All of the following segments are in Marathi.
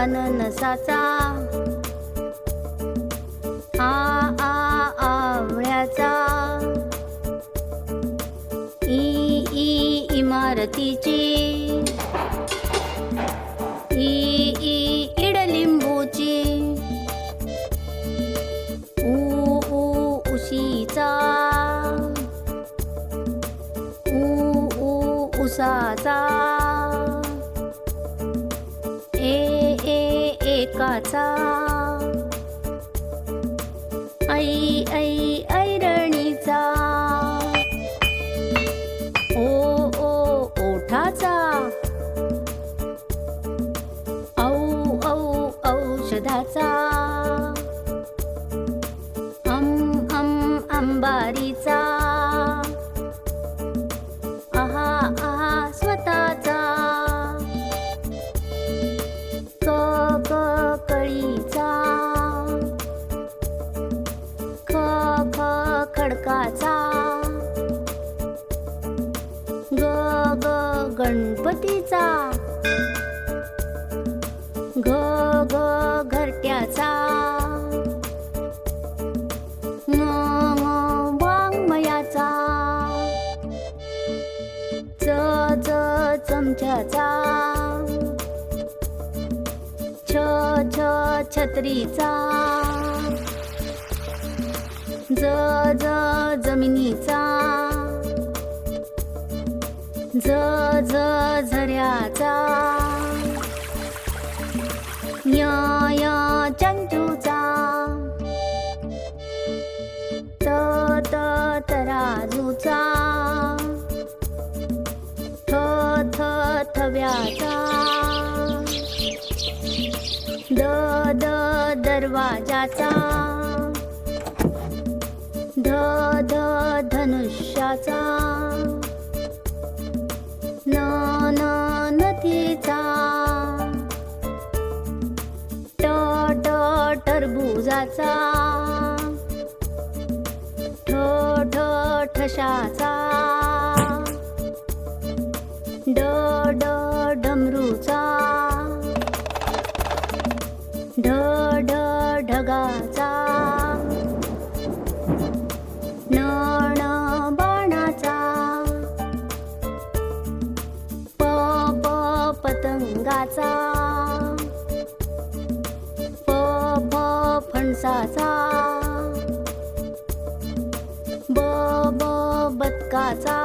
अननसाचा. आ आ आवळ्याचा. ई ई इमारतीची. ई ई इडलिंबूची. ऊ ऊ उशीचा. ऊ ऊ उसाचा. एकाचा ऐ ऐ ऐरणीचा ओ ओ ओठाचा। औ औ औषधाचा। अम अम अंबारीचा। खडकाचा ग ग गणपतीचा. घ ग घरट्याचा. ङ वाङ्मयाचा. च च चमच्याचा. छ छ छत्रीचा. ज ज जमिनीचा. ज ज झऱ्याचा. य य चंचूचा. त त तराजूचा. थ थ थव्याचा. The the दरवाजाचा. ध ध धनुष्याचा. न न नदीचा. ट ट टरबुजाचा. ठ ठ ठशाचा. फणसाचा ब ब बदकाचा.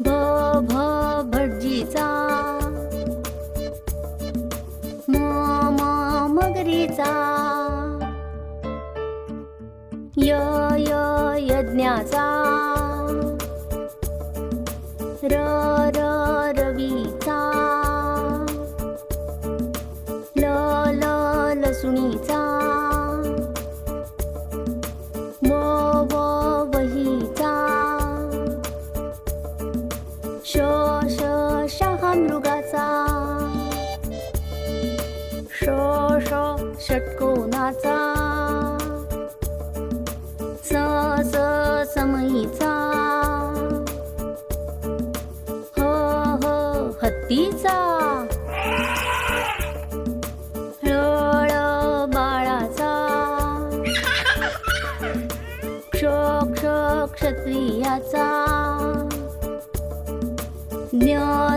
भ भ भटजीचा. म म मगरीचा. य य यज्ञाचा. र र रवीचा. लसुणीचा व ब वहीचा श श शहामृगाचा श श षटकोनाचा. स स समईचा. ह ह हत्तीचा. 牛。